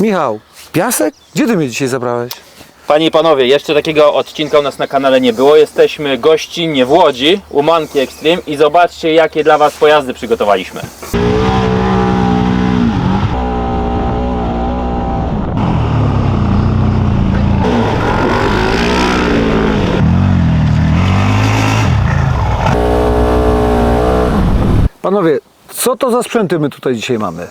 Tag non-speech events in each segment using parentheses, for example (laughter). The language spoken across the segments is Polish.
Michał, piasek? Gdzie ty mnie dzisiaj zabrałeś? Panie i panowie, jeszcze takiego odcinka u nas na kanale nie było. Jesteśmy gościnnie w Łodzi, u Manki Extreme i zobaczcie jakie dla Was pojazdy przygotowaliśmy. Panowie, co to za sprzęty my tutaj dzisiaj mamy?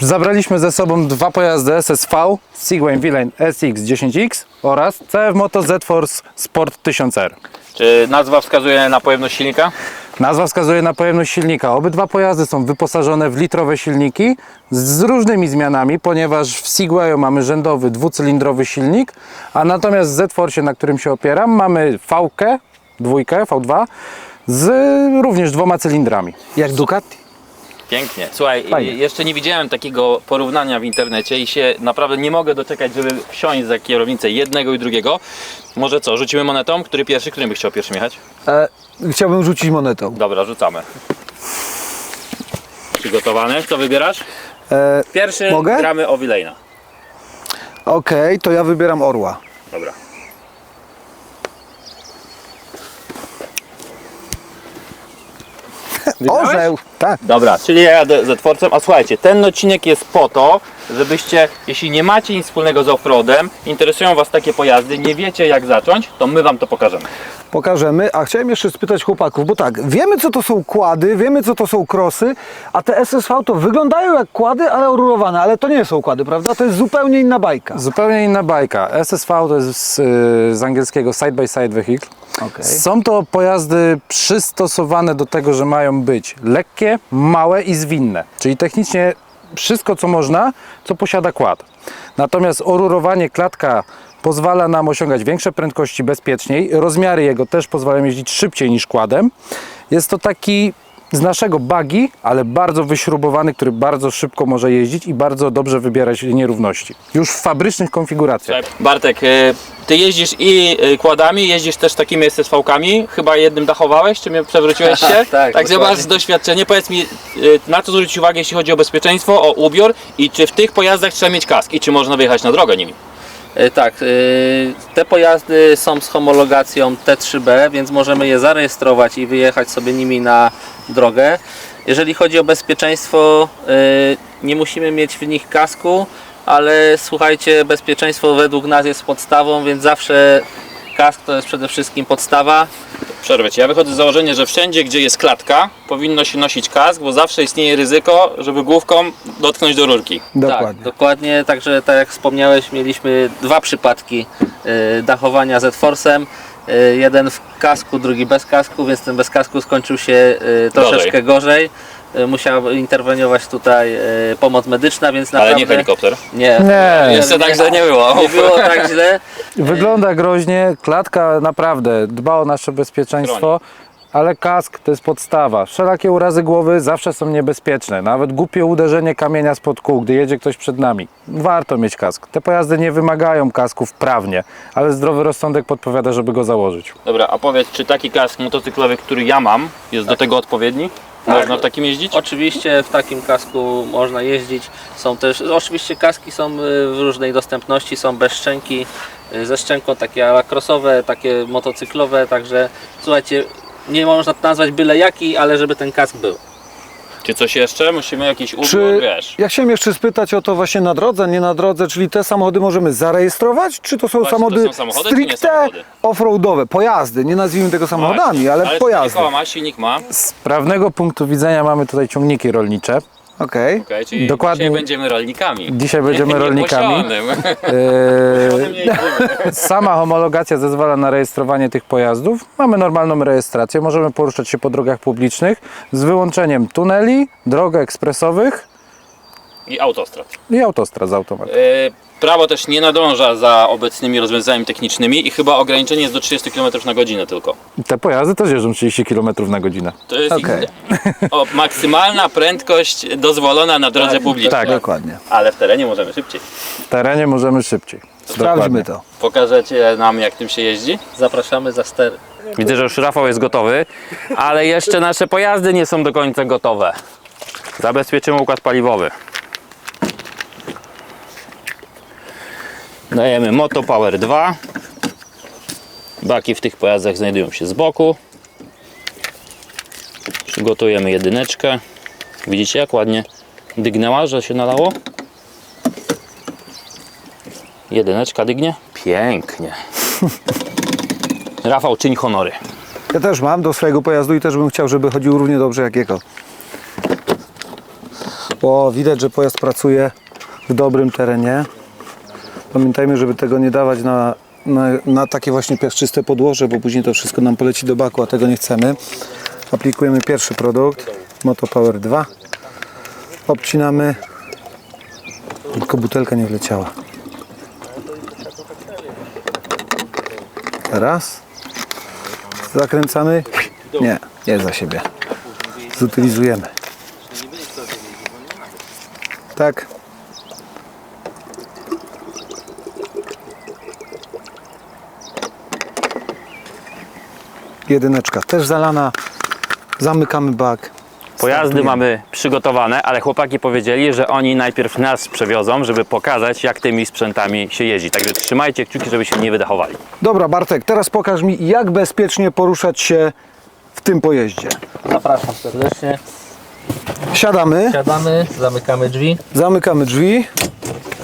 Zabraliśmy ze sobą dwa pojazdy SSV Sigway V-Line SX10X oraz CF Moto Z-Force Sport 1000R. Czy nazwa wskazuje na pojemność silnika? Nazwa wskazuje na pojemność silnika. Obydwa pojazdy są wyposażone w litrowe silniki z różnymi zmianami, ponieważ w Sigwayu mamy rzędowy dwucylindrowy silnik, a natomiast w Z-Force, na którym się opieram, mamy V-kę, dwójkę, V2 z również dwoma cylindrami. Jak Ducati? Pięknie. Słuchaj, Fajnie. jeszcze nie widziałem takiego porównania w internecie i się naprawdę nie mogę doczekać, żeby wsiąść za kierownicę jednego i drugiego. Może co, rzucimy monetą? Który pierwszy? Którym by chciał pierwszy jechać? E, chciałbym rzucić monetą. Dobra, rzucamy. Przygotowany? Co wybierasz? E, Pierwszy Mogę? gramy o Wilejna. Okej, to ja wybieram Orła. Dobra. Orzeł! Tak. Dobra, czyli ja jadę ze twórcem. A słuchajcie, ten odcinek jest po to, żebyście, jeśli nie macie nic wspólnego z offroadem, interesują Was takie pojazdy, nie wiecie jak zacząć, to my Wam to pokażemy. Pokażemy, a chciałem jeszcze spytać chłopaków, bo tak, wiemy co to są kłady, wiemy co to są krosy, a te SSV to wyglądają jak kłady, ale rurowane, ale to nie są kłady, prawda? To jest zupełnie inna bajka. Zupełnie inna bajka. SSV to jest z, y, z angielskiego Side by Side Vehicle. Okej. Są to pojazdy przystosowane do tego, że mają być lekkie, małe i zwinne. Czyli technicznie wszystko, co można, co posiada kład. Natomiast orurowanie klatka pozwala nam osiągać większe prędkości bezpieczniej. Rozmiary jego też pozwalają jeździć szybciej niż kładem. Jest to taki z naszego bagi, ale bardzo wyśrubowany, który bardzo szybko może jeździć i bardzo dobrze wybierać nierówności. Już w fabrycznych konfiguracjach. Bartek, y, Ty jeździsz i y, kładami, jeździsz też takimi SSV-kami, chyba jednym dachowałeś, czy mnie przewróciłeś (laughs) się? Tak, Także dokładnie. masz doświadczenie. Powiedz mi, y, na co zwrócić uwagę, jeśli chodzi o bezpieczeństwo, o ubiór i czy w tych pojazdach trzeba mieć kask i czy można wyjechać na drogę nimi? E, Tak, e, te pojazdy są z homologacją T3B, więc możemy je zarejestrować i wyjechać sobie nimi na drogę. Jeżeli chodzi o bezpieczeństwo, e, nie musimy mieć w nich kasku, ale słuchajcie, bezpieczeństwo według nas jest podstawą, więc zawsze kask to jest przede wszystkim podstawa. Przerwę. Ja wychodzę z założenia, że wszędzie, gdzie jest klatka, powinno się nosić kask, bo zawsze istnieje ryzyko, żeby główką dotknąć do rurki. Tak, Dokładnie. dokładnie. Także tak jak wspomniałeś, mieliśmy dwa przypadki e, dachowania z Force'em. E, jeden w kasku, drugi bez kasku, więc ten bez kasku skończył się e, troszeczkę gorzej. E, Musiała interweniować tutaj e, pomoc medyczna, więc naprawdę... Ale nie helikopter. Nie, Nie. Jeszcze tak źle nie było. nie było tak (laughs) źle. Wygląda groźnie, klatka naprawdę dba o nasze bezpieczeństwo, ale kask to jest podstawa. Wszelakie urazy głowy zawsze są niebezpieczne. Nawet głupie uderzenie kamienia spod kół, gdy jedzie ktoś przed nami. Warto mieć kask. Te pojazdy nie wymagają kasków prawnie, ale zdrowy rozsądek podpowiada, żeby go założyć. Dobra, a powiedz, czy taki kask motocyklowy, który ja mam, jest do tego odpowiedni? Można w takim jeździć? Oczywiście w takim kasku można jeździć. Są też, oczywiście kaski są y, w różnej dostępności, są bez szczęki, y, ze szczęką takie lakrosowe, takie motocyklowe, także słuchajcie, nie można to nazwać byle jaki, ale żeby ten kask był. Czy coś jeszcze? Musimy jakiś ubiór, Czy, wiesz. ja chciałem jeszcze spytać o to właśnie na drodze, nie na drodze, czyli te samochody możemy zarejestrować, czy to są Właśnie, to samochody są samochody, czy nie stricte samochody? offroadowe, pojazdy, nie nazwijmy tego samochodami, ale, ale pojazdy. silnik ma. Z prawnego punktu widzenia mamy tutaj ciągniki rolnicze. Okej. Czyli Dokładnie. dzisiaj będziemy rolnikami. Dzisiaj będziemy (laughs) rolnikami. Nieposionym. Nie (laughs) jeździmy. Sama homologacja zezwala na rejestrowanie tych pojazdów. Mamy normalną rejestrację, możemy poruszać się po drogach publicznych z wyłączeniem tuneli, drog ekspresowych I autostrad. i autostrad z automatem. E, Prawo też nie nadąża za obecnymi rozwiązaniami technicznymi i chyba ograniczenie jest do 30 km na godzinę tylko. Te pojazdy też jeżdżą 30 km na godzinę. To jest ich, o, maksymalna prędkość dozwolona na drodze publicznej. tak. Dokładnie. Ale w terenie możemy szybciej. W terenie możemy szybciej. Sprawdźmy Dokładnie. to. Pokażecie nam jak tym się jeździ? Zapraszamy za stery. Widzę, że już Rafał jest gotowy, ale jeszcze nasze pojazdy nie są do końca gotowe. Zabezpieczymy układ paliwowy. Dajemy Moto Power 2. Baki w tych pojazdach znajdują się z boku. Przygotujemy jedyneczkę. Widzicie jak ładnie dygnęła, że się nalało? Jedyneczka dygnie? Pięknie. (laughs) Rafał, czyń honory. Ja też mam do swojego pojazdu i też bym chciał, żeby chodził równie dobrze jak jego. O, widać, że pojazd pracuje w dobrym terenie. Pamiętajmy, żeby tego nie dawać na, na, na takie właśnie piaszczyste podłoże, bo później to wszystko nam poleci do baku, a tego nie chcemy. Aplikujemy pierwszy produkt, Moto Power 2. Obcinamy. Tylko butelka nie wleciała. Raz. Zakręcamy. Nie, nie za siebie. Zutylizujemy. Tak. Jedyneczka też zalana. Zamykamy bak. Pojazdy Startujemy. mamy przygotowane, ale chłopaki powiedzieli, że oni najpierw nas przewiozą, żeby pokazać, jak tymi sprzętami się jeździ. Także trzymajcie kciuki, żeby się nie wydachowali. Dobra, Bartek, teraz pokaż mi, jak bezpiecznie poruszać się w tym pojeździe. Zapraszam serdecznie. Siadamy, Siadamy, zamykamy drzwi. zamykamy drzwi.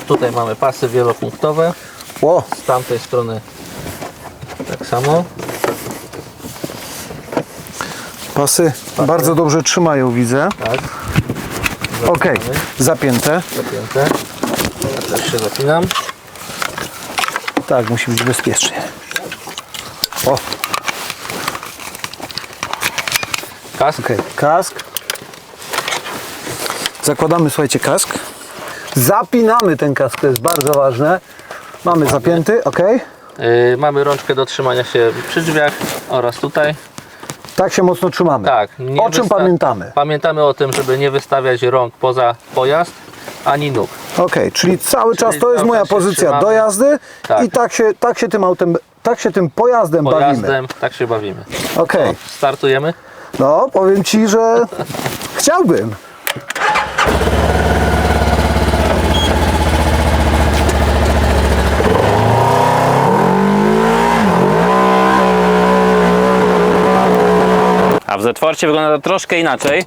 Tutaj mamy pasy wielopunktowe. O, Z tamtej strony tak samo. Pasy bardzo dobrze trzymają, widzę. Tak, Ok, zapięte. zapięte. Ja też się zapinam. Tak, musi być bezpiecznie. O, Kask. ok, kask. Zakładamy, słuchajcie, kask. Zapinamy ten kask, to jest bardzo ważne. Mamy zapięty, ok. Mamy rączkę do trzymania się przy drzwiach oraz tutaj. Tak się mocno trzymamy. Tak. O czym pamiętamy? Pamiętamy o tym, żeby nie wystawiać rąk poza pojazd ani nóg. Ok, czyli cały czas to jest cały moja czas się pozycja trzymamy. do jazdy Tak. i tak się, tak się tym autem, tak się tym pojazdem bawimy. Pojazdem, tak się bawimy. Ok, Startujemy. no powiem Ci, że chciałbym. A w Zetworcie wygląda to troszkę inaczej.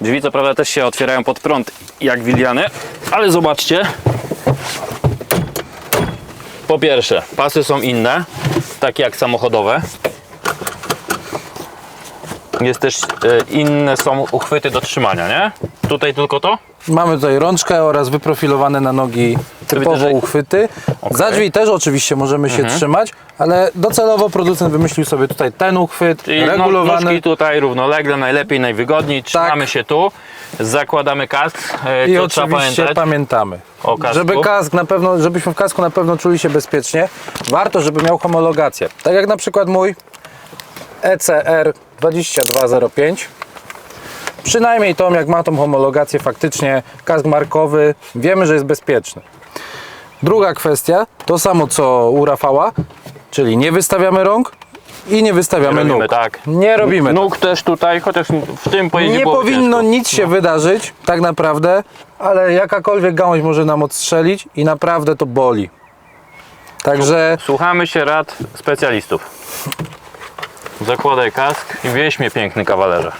Drzwi co prawda też się otwierają pod prąd jak Wiliany, ale zobaczcie. Po pierwsze, pasy są inne, takie jak samochodowe. Jest też e, inne są uchwyty do trzymania, nie? Tutaj tylko to? Mamy tutaj rączkę oraz wyprofilowane na nogi typowo że- uchwyty. Za drzwi też oczywiście możemy się trzymać, ale docelowo producent wymyślił sobie tutaj ten uchwyt, Czyli no, regulowany. nóżki tutaj równolegle, najlepiej, najwygodniej. Trzymamy się tu, zakładamy kask. E, I co trzeba oczywiście pamiętać? pamiętamy, O kasku. żeby kask na pewno, żebyśmy w kasku na pewno czuli się bezpiecznie, warto, żeby miał homologację. Tak jak na przykład mój ECR 2205. Przynajmniej tą, jak ma tą homologację faktycznie, kask markowy, wiemy, że jest bezpieczny. Druga kwestia, to samo co u Rafała, czyli nie wystawiamy rąk i nie wystawiamy Nie robimy nóg. tak. Nie robimy Nóg też tutaj, chociaż w tym pojeździe nie powinno ciężko. nic się wydarzyć, tak naprawdę, ale jakakolwiek gałąź może nam odstrzelić i naprawdę to boli. Także Słuchamy się rad specjalistów. Zakładaj kask i wieś mnie piękny kawalerze.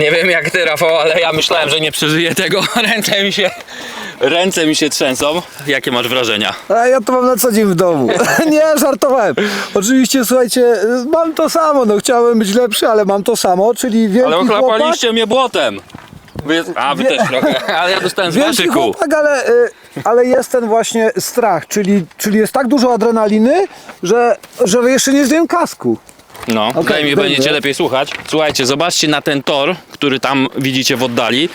Nie wiem jak ty Rafał, ale ja myślałem, że nie przeżyję tego. (laughs) Ręce mi się, ręce mi się trzęsą. Jakie masz wrażenia? A ja to mam na co dzień w domu. (laughs) nie, żartowałem. Oczywiście, słuchajcie, mam to samo. No chciałem być lepszy, ale mam to samo, czyli wielki Ale chłopak. ochlapaliście mnie błotem. Wy, a wy też trochę, (laughs) ale ja dostałem z Wielki waszych kół. chłopak, ale, y, ale jest ten właśnie strach, czyli, czyli jest tak dużo adrenaliny, że, że jeszcze nie zdjąłem kasku. No, Okej, tutaj mi dobrze. będziecie lepiej słuchać. Słuchajcie, zobaczcie na ten tor, który tam widzicie w oddali.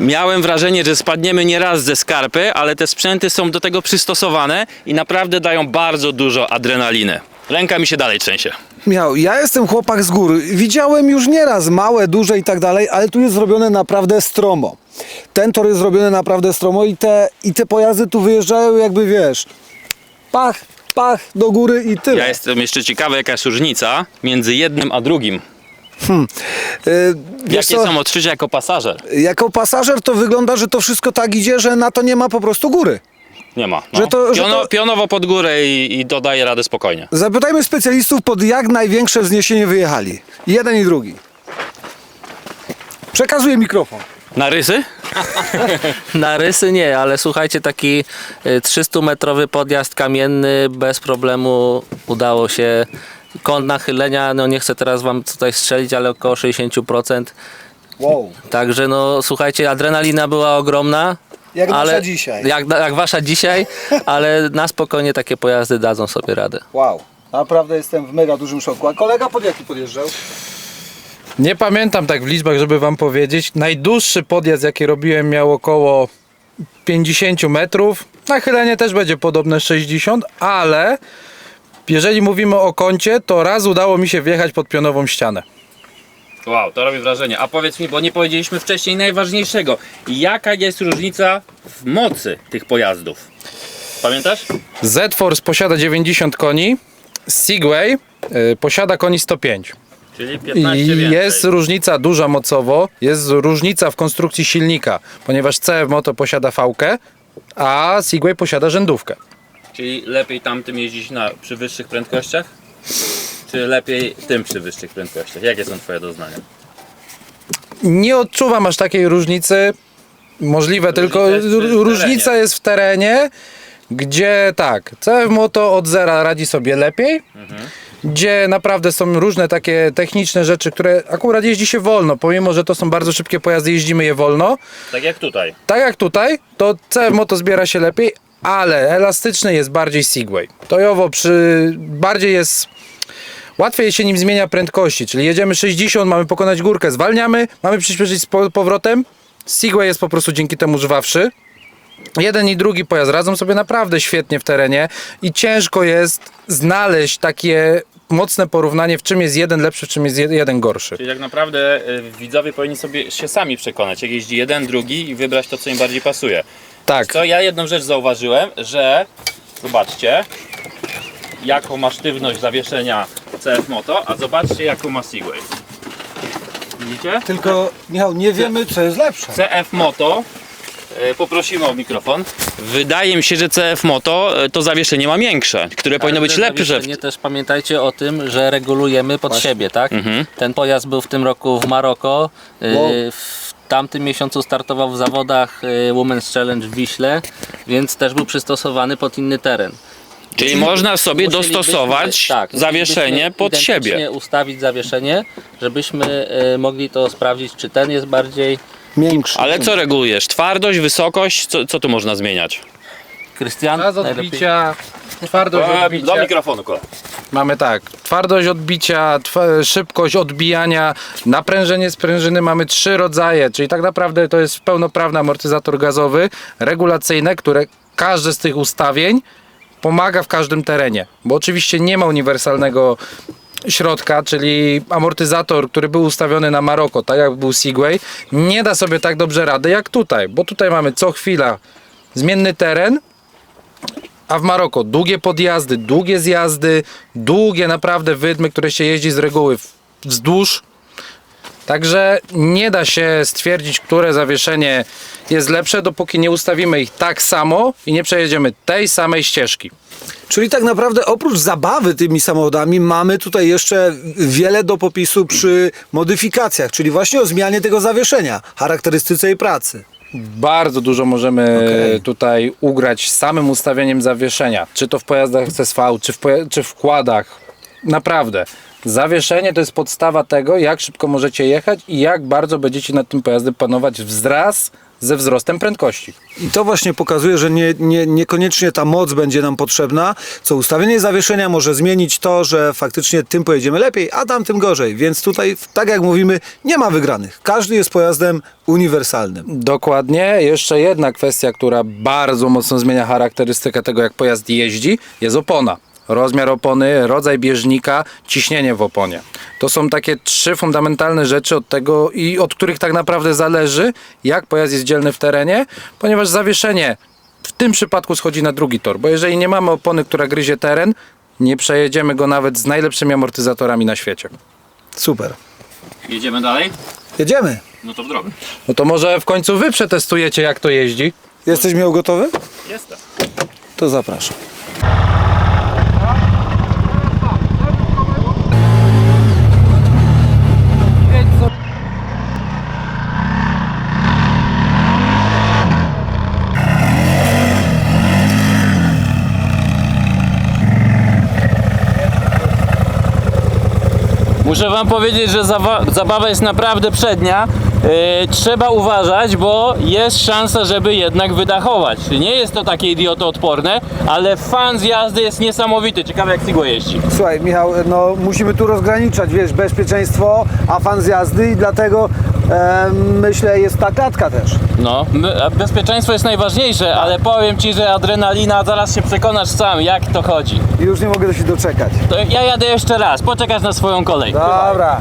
Miałem wrażenie, że spadniemy nie raz ze skarpy, ale te sprzęty są do tego przystosowane i naprawdę dają bardzo dużo adrenaliny. Ręka mi się dalej trzęsie. Miał, ja jestem chłopak z gór. Widziałem już nieraz małe, duże i tak dalej, ale tu jest zrobione naprawdę stromo. Ten tor jest zrobiony naprawdę stromo i te, i te pojazdy tu wyjeżdżają jakby wiesz, pach, pach do góry i tyle. Ja jestem jeszcze ciekawy, jaka jest różnica między jednym a drugim. Y, wiesz Jakie co, są odczucia jako pasażer? Jako pasażer to wygląda, że to wszystko tak idzie, że na to nie ma po prostu góry. Nie ma. No. Że to- że Piono, to- Pionowo pod górę i, i dodaje radę spokojnie. Zapytajmy specjalistów, pod jak największe wzniesienie wyjechali. Jeden i drugi. Przekazuję mikrofon. Na rysy? Na rysy nie, ale słuchajcie, taki 300-metrowy podjazd kamienny bez problemu udało się. Kąt nachylenia, no nie chcę teraz wam tutaj strzelić, ale około 60%. Wow. Także no słuchajcie, adrenalina była ogromna. Jak nasza ale, dzisiaj. Jak, jak wasza dzisiaj, ale na spokojnie takie pojazdy dadzą sobie radę. Wow. Naprawdę jestem w mega dużym szoku. A kolega pod jaki podjeżdżał? Nie pamiętam tak w liczbach, żeby wam powiedzieć. Najdłuższy podjazd, jaki robiłem, miał około 50 metrów. Nachylenie też będzie podobne 60, ale jeżeli mówimy o kącie, to raz udało mi się wjechać pod pionową ścianę. Wow, to robi wrażenie. A powiedz mi, bo nie powiedzieliśmy wcześniej najważniejszego. Jaka jest różnica w mocy tych pojazdów? Pamiętasz? Z-Force posiada 90 koni, Segway y, posiada koni 105. Czyli 15 I więcej. jest różnica duża mocowo, jest różnica w konstrukcji silnika, ponieważ CF Moto posiada fałkę, a Segway posiada rzędówkę. Czyli lepiej tamtym jeździć na, przy wyższych prędkościach? Czy lepiej tym przy wyższych prędkościach? Jakie są Twoje doznania? Nie odczuwam aż takiej różnicy. Możliwe tylko jest przy różnica terenie. jest w terenie, gdzie tak, CF Moto od zera radzi sobie lepiej, gdzie naprawdę są różne takie techniczne rzeczy, które akurat jeździ się wolno, pomimo, że to są bardzo szybkie pojazdy, jeździmy je wolno. Tak jak tutaj. Tak jak tutaj, to CF Moto zbiera się lepiej, ale elastyczny jest bardziej Segway. Tojowo przy bardziej jest łatwiej się nim zmienia prędkości, czyli jedziemy 60, mamy pokonać górkę, zwalniamy, mamy przyspieszyć z po- powrotem. Segway jest po prostu dzięki temu żwawszy. Jeden i drugi pojazd radzą sobie naprawdę świetnie w terenie i ciężko jest znaleźć takie mocne porównanie, w czym jest jeden lepszy, w czym jest jed- jeden gorszy. Czyli tak naprawdę y, widzowie powinni sobie się sami przekonać, jak jeździ jeden, drugi i wybrać to, co im bardziej pasuje. Tak, Co ja jedną rzecz zauważyłem, że zobaczcie, jaką ma sztywność zawieszenia CF Moto, a zobaczcie, jaką ma Segway. Widzicie? Tylko, Michał, nie wiemy, co jest lepsze. CF Moto, poprosimy o mikrofon. Wydaje mi się, że CF Moto e, to zawieszenie ma większe, które powinno być lepsze. zawieszenie też pamiętajcie o tym, że regulujemy pod siebie, tak? Ten pojazd był w tym roku w Maroko. y, Wow. W tamtym miesiącu startował w zawodach Women's Challenge w Wiśle, więc też był przystosowany pod inny teren. Czyli można sobie dostosować tak, zawieszenie pod siebie. ustawić zawieszenie, żebyśmy y, mogli to sprawdzić, czy ten jest bardziej Miększy. Ale co regulujesz? Twardość, wysokość? Co, co tu można zmieniać? Krystian. czas najlepiej. odbicia, twardość odbicia. Do mikrofonu, kolej. Mamy tak, twardość odbicia, tw- szybkość odbijania, naprężenie sprężyny mamy trzy rodzaje, czyli tak naprawdę to jest pełnoprawny amortyzator gazowy, regulacyjne, które każde z tych ustawień pomaga w każdym terenie, bo oczywiście nie ma uniwersalnego środka, czyli amortyzator, który był ustawiony na Maroko, tak jak był Segway, nie da sobie tak dobrze rady jak tutaj, bo tutaj mamy co chwila zmienny teren, a w Maroko długie podjazdy, długie zjazdy, długie naprawdę wydmy, które się jeździ z reguły wzdłuż. Także nie da się stwierdzić, które zawieszenie jest lepsze, dopóki nie ustawimy ich tak samo i nie przejedziemy tej samej ścieżki. Czyli tak naprawdę oprócz zabawy tymi samochodami mamy tutaj jeszcze wiele do popisu przy modyfikacjach, czyli właśnie o zmianie tego zawieszenia, charakterystyce i pracy. Bardzo dużo możemy Okej. tutaj ugrać samym ustawieniem zawieszenia. Czy to w pojazdach CSV, czy w, poja- czy w kładach. Naprawdę. Zawieszenie to jest podstawa tego, jak szybko możecie jechać i jak bardzo będziecie nad tym pojazdem panować wraz ze wzrostem prędkości. I to właśnie pokazuje, że nie, nie, niekoniecznie ta moc będzie nam potrzebna, co ustawienie zawieszenia może zmienić to, że faktycznie tym pojedziemy lepiej, a tamtym gorzej. Więc tutaj, tak jak mówimy, nie ma wygranych. Każdy jest pojazdem uniwersalnym. Dokładnie. Jeszcze jedna kwestia, która bardzo mocno zmienia charakterystykę tego, jak pojazd jeździ, jest opona. Rozmiar opony, rodzaj bieżnika, ciśnienie w oponie. To są takie trzy fundamentalne rzeczy od tego i od których tak naprawdę zależy, jak pojazd jest dzielny w terenie, ponieważ zawieszenie w tym przypadku schodzi na drugi tor, bo jeżeli nie mamy opony, która gryzie teren, nie przejedziemy go nawet z najlepszymi amortyzatorami na świecie. Super. Jedziemy dalej? Jedziemy. No to w drogę. No to może w końcu wy przetestujecie, jak to jeździ? Jesteś miał gotowy? Jestem. To zapraszam. Muszę wam powiedzieć, że zabawa jest naprawdę przednia. Yy, trzeba uważać, bo jest szansa, żeby jednak wydachować. Nie jest to takie idiotoodporne, ale fan z jazdy jest niesamowity. Ciekawe jak Sigło jeździ. Słuchaj, Michał, no musimy tu rozgraniczać, wiesz, bezpieczeństwo, a fan z jazdy i dlatego e, myślę jest ta klatka też. No, my- bezpieczeństwo jest najważniejsze, ale powiem ci, że adrenalina, zaraz się przekonasz sam jak to chodzi. I już nie mogę się doczekać. To ja jadę jeszcze raz, poczekasz na swoją kolej. Dobra,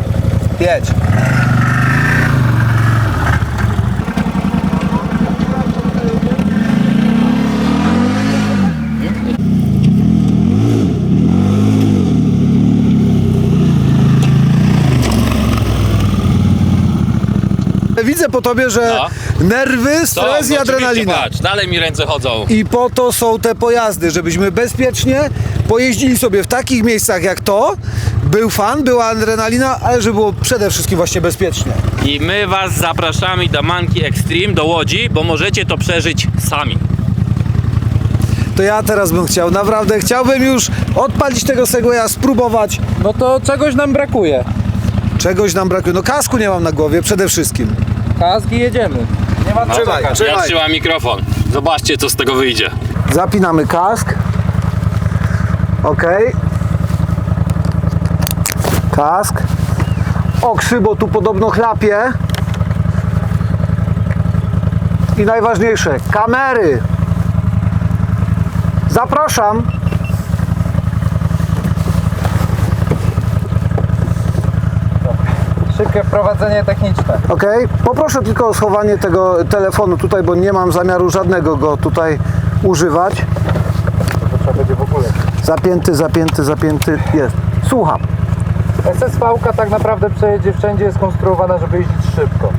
jedź. Widzę po tobie, że No. nerwy, stres i no oczywiście, adrenalina. Patrz, dalej mi ręce chodzą. I po to są te pojazdy, żebyśmy bezpiecznie pojeździli sobie w takich miejscach jak to. Był fan, była adrenalina, ale żeby było przede wszystkim właśnie bezpiecznie. I my was zapraszamy do Manki Extreme, do Łodzi, bo możecie to przeżyć sami. To ja teraz bym chciał, naprawdę chciałbym już odpalić tego Segwaya, spróbować. No to czegoś nam brakuje. Czegoś nam brakuje. No kasku nie mam na głowie przede wszystkim. Kaski jedziemy. Nie ma co Trzymaj, trzymaj. Ja trzymam mikrofon. Zobaczcie co z tego wyjdzie. Zapinamy kask. Ok. Kask. O, krzybo tu podobno chlapie. I najważniejsze, kamery. Zapraszam. Szybkie wprowadzenie techniczne. Ok, poproszę tylko o schowanie tego telefonu tutaj, bo nie mam zamiaru żadnego go tutaj używać. To trzeba będzie w ogóle. Zapięty, zapięty, zapięty. Jest. Słucham. SSV tak naprawdę przejedzie wszędzie jest skonstruowana, żeby jeździć szybko.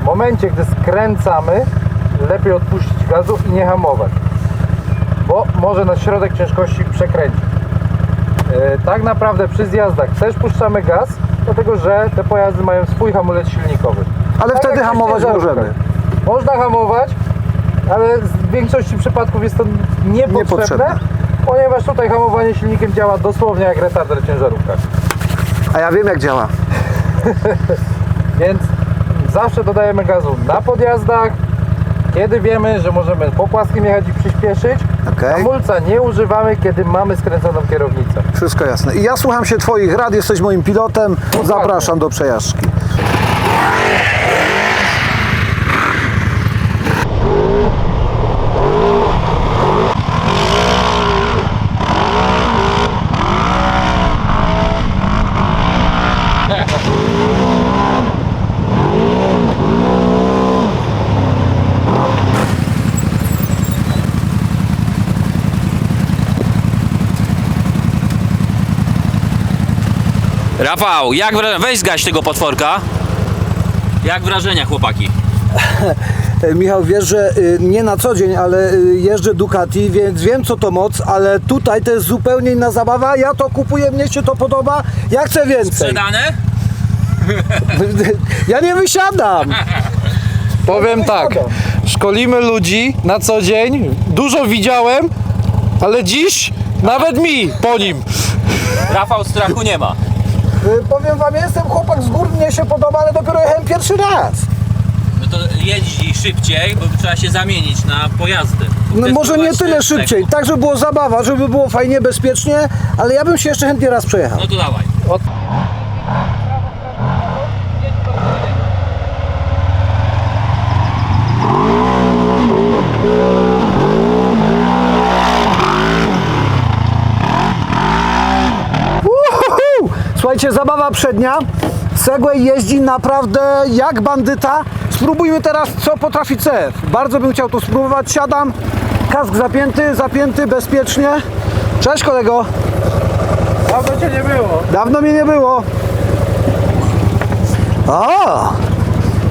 W momencie, gdy skręcamy, lepiej odpuścić gazów i nie hamować, bo może na środek ciężkości przekręcić. E, tak naprawdę przy zjazdach też puszczamy gaz, dlatego że te pojazdy mają swój hamulec silnikowy. Ale Tak wtedy jak hamować możemy. Można hamować, ale w większości przypadków jest to niepotrzebne, Niepotrzebne. ponieważ tutaj hamowanie silnikiem działa dosłownie jak retarder w ciężarówkach. A ja wiem jak działa. (laughs) Więc zawsze dodajemy gazu na podjazdach, kiedy wiemy, że możemy po płaskim jechać i przyspieszyć. Okej. Hamulca nie używamy, kiedy mamy skręconą kierownicę. Wszystko jasne. I ja słucham się Twoich rad, jesteś moim pilotem. Zapraszam do przejażdżki. Rafał, jak wra- weź zgaś tego potworka. Jak wrażenia chłopaki? (laughs) Michał, wiesz, że y, nie na co dzień, ale y, jeżdżę Ducati, więc wiem co to moc, ale tutaj to jest zupełnie inna zabawa. Ja to kupuję, mnie się to podoba, ja chcę więcej. Sprzedane? (laughs) Ja nie wysiadam. Powiem tak, szkolimy ludzi na co dzień, dużo widziałem, ale dziś nawet mi po nim. Rafał strachu nie ma. Y, Powiem wam, jestem chłopak z gór, mnie się podoba, ale dopiero jechałem pierwszy raz. No to jedź szybciej, bo trzeba się zamienić na pojazdy. No może nie tyle szybciej, tak żeby było zabawa, żeby było fajnie, bezpiecznie, ale ja bym się jeszcze chętnie raz przejechał. No to dawaj. Słuchajcie, zabawa przednia. Segway jeździ naprawdę jak bandyta. Spróbujmy teraz, co potrafi CF. Bardzo bym chciał to spróbować. Siadam, kask zapięty, zapięty bezpiecznie. Cześć kolego. Dawno cię nie było. Dawno mnie nie było. O!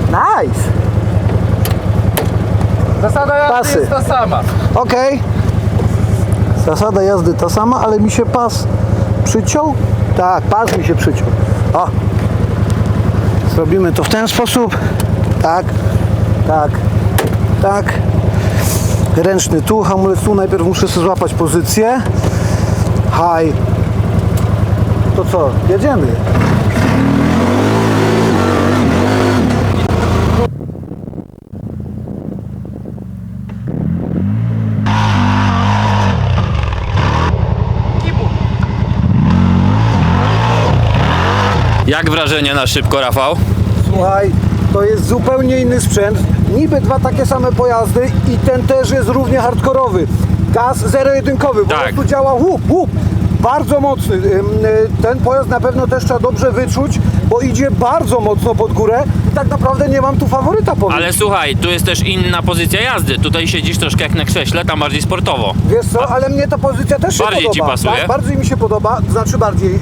Nice! Zasada jazdy Pasy. jest ta sama. Okej. Zasada jazdy ta sama, ale mi się pas przyciął. Tak, pas mi się przyciął. O! Zrobimy to w ten sposób. Tak, tak, tak. Ręczny tu, hamulec tu. Najpierw muszę sobie złapać pozycję. Haj. To co? Jedziemy. Jak wrażenie na szybko, Rafał? Słuchaj, to jest zupełnie inny sprzęt. Niby dwa takie same pojazdy i ten też jest równie hardkorowy. Gaz zero-jedynkowy, po Tak. prostu działa łup, łup. Bardzo mocny. Ym, y, Ten pojazd na pewno też trzeba dobrze wyczuć, bo idzie bardzo mocno pod górę i tak naprawdę nie mam tu faworyta powiem. Ale słuchaj, tu jest też inna pozycja jazdy. Tutaj siedzisz troszkę jak na krześle, tam bardziej sportowo. Wiesz co, ale mnie ta pozycja też się Bardziej ci pasuje? Tak, bardziej mi się podoba, znaczy bardziej,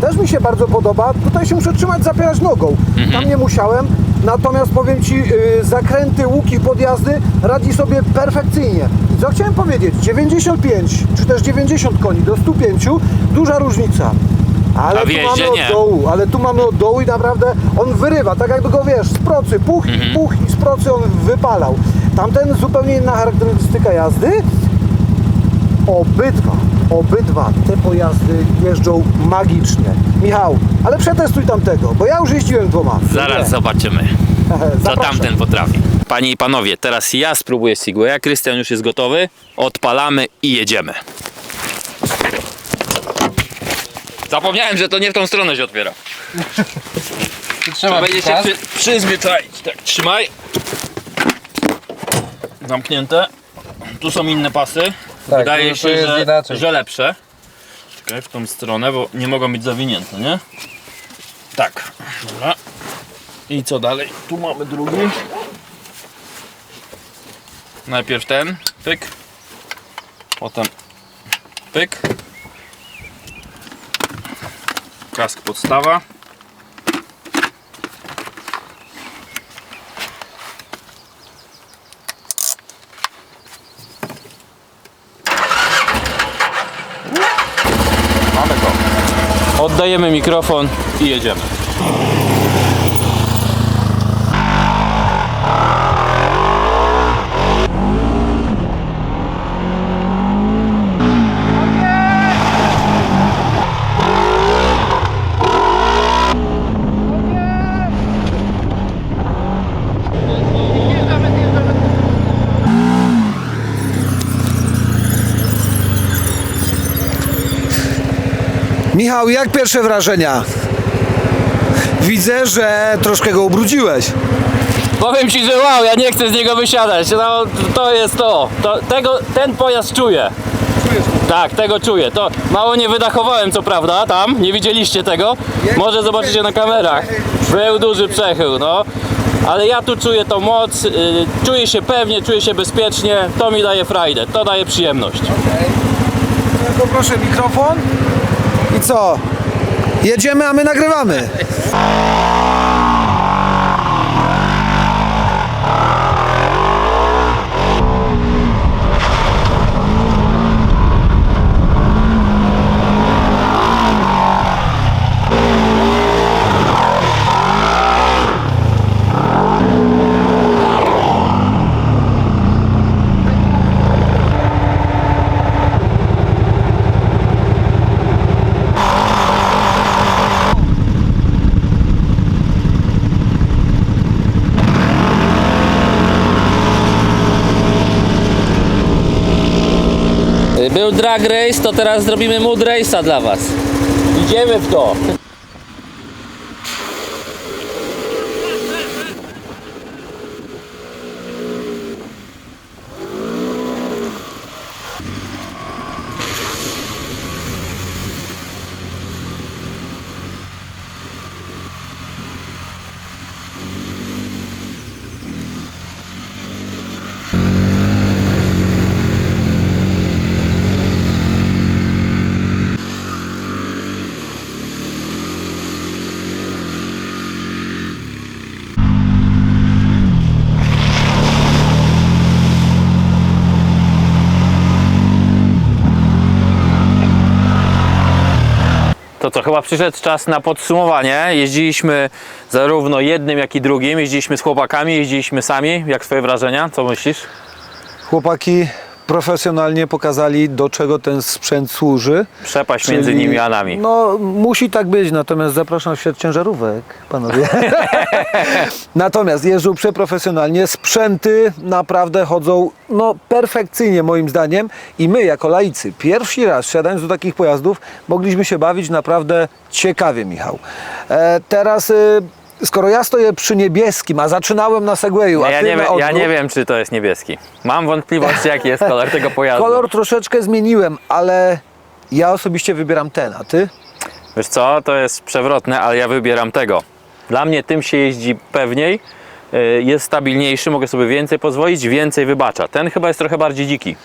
też mi się bardzo podoba. Tutaj się muszę trzymać, zapierać nogą. Mhm. Tam nie musiałem, natomiast powiem Ci, y, zakręty, łuki, podjazdy radzi sobie perfekcyjnie. I co chciałem powiedzieć, 95 czy też 90 koni do 105, duża różnica. Ale A w tu jeździe mamy od nie. dołu, ale tu mamy od dołu i naprawdę on wyrywa, tak jakby go wiesz, z procy, puch Mhm. i puch i z procy on wypalał. Tamten zupełnie inna charakterystyka jazdy, Obydwa, obydwa te pojazdy jeżdżą magicznie. Michał, ale przetestuj tamtego, bo ja już jeździłem dwoma. Zaraz zobaczymy, (laughs) co Zapraszam. tamten potrafi. Panie i panowie, teraz ja spróbuję Segwaya. Krystian już jest gotowy. Odpalamy i jedziemy. Zapomniałem, że to nie w tą stronę się otwiera. Trzeba będzie się przy, przyzwyczaić. Tak, trzymaj. Zamknięte. Tu są inne pasy. Tak, Wydaje to- to się, jest że, inaczej. że lepsze. Czekaj, w tą stronę, bo nie mogą być zawinięte, nie? Tak. Dobra. I co dalej? Tu mamy drugi. Najpierw ten, pyk. Potem pyk. Kask podstawa. Mamy go. Oddajemy mikrofon i jedziemy. Michał, jak pierwsze wrażenia? Widzę, że troszkę go ubrudziłeś. Powiem ci, że wow, ja nie chcę z niego wysiadać. No, to jest to. to tego, ten pojazd czuję. Tak, tego czuję. To mało nie wydachowałem, co prawda, tam. Nie widzieliście tego. Może zobaczycie na kamerach. Był duży przechył, no. Ale ja tu czuję tą moc, y, czuję się pewnie, czuję się bezpiecznie. To mi daje frajdę, to daje przyjemność. Poproszę mikrofon. Co? Jedziemy, a my nagrywamy. Był drag race, to teraz zrobimy mood race'a dla Was. Idziemy w to. Chyba przyszedł czas na podsumowanie. Jeździliśmy zarówno jednym, jak i drugim. Jeździliśmy z chłopakami, jeździliśmy sami. Jak twoje wrażenia? Co myślisz? Chłopaki profesjonalnie pokazali, do czego ten sprzęt służy. Przepaść między Czyli- nimi a nami. No, musi tak być, natomiast zapraszam w świat ciężarówek, panowie. (laughs) natomiast jeżdżą przeprofesjonalnie, sprzęty naprawdę chodzą no, perfekcyjnie moim zdaniem i my jako laicy, pierwszy raz siadając do takich pojazdów, mogliśmy się bawić naprawdę ciekawie, Michał. E, teraz... Y, Skoro ja stoję przy niebieskim, a zaczynałem na Segwayu, a Ja ty nie, na ja nie wiem, czy to jest niebieski. Mam wątpliwości, jaki jest kolor tego (laughs) pojazdu. kolor troszeczkę zmieniłem, ale ja osobiście wybieram ten, a ty? Wiesz co, to jest przewrotne, ale ja wybieram tego. Dla mnie tym się jeździ pewniej, y, jest stabilniejszy, mogę sobie więcej pozwolić, więcej wybacza. Ten chyba jest trochę bardziej dziki.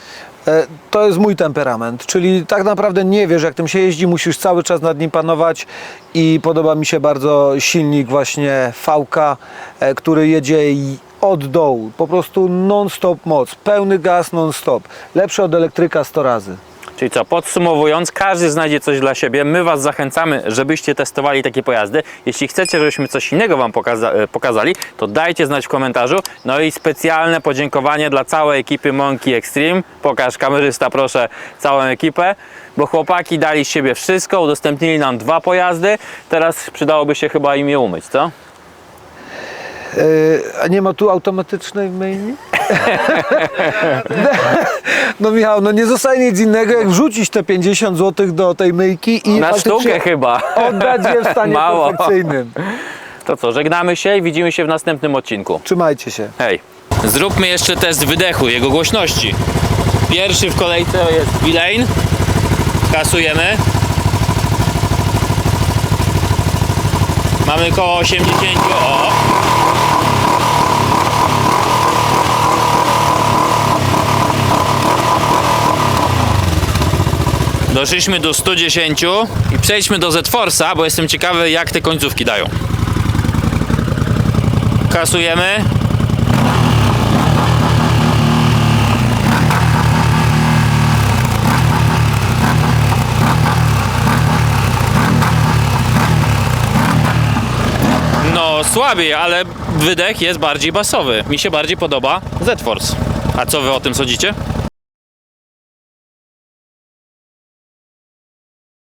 E, To jest mój temperament, czyli tak naprawdę nie wiesz, jak tym się jeździ, musisz cały czas nad nim panować i podoba mi się bardzo silnik właśnie VK, e, który jedzie od dołu, po prostu non-stop moc, pełny gaz non-stop, lepszy od elektryka 100 razy. Czyli co, podsumowując, każdy znajdzie coś dla siebie. My Was zachęcamy, żebyście testowali takie pojazdy. Jeśli chcecie, żebyśmy coś innego Wam pokaza e, pokazali, to dajcie znać w komentarzu. No i specjalne podziękowanie dla całej ekipy Monkey Extreme. Pokaż kamerzysta, proszę, całą ekipę, bo chłopaki dali z siebie wszystko, udostępnili nam dwa pojazdy. Teraz przydałoby się chyba im je umyć, co? E, A nie ma tu automatycznej myjni? No Michał, no nie zostaje nic innego jak wrzucić te 50 zł do tej myjki i Na faktycznie sztukę chyba. oddać je w stanie Mało. perfekcyjnym. To co, żegnamy się i widzimy się w następnym odcinku. Trzymajcie się. Hej. Zróbmy jeszcze test wydechu, jego głośności. Pierwszy w kolejce jest V-Lane. Kasujemy. Mamy koło 80. O! Doszliśmy do 110 i przejdźmy do Z-Force'a, bo jestem ciekawy jak te końcówki dają. Kasujemy. No słabiej, ale wydech jest bardziej basowy. Mi się bardziej podoba Z-Force. A co wy o tym sądzicie?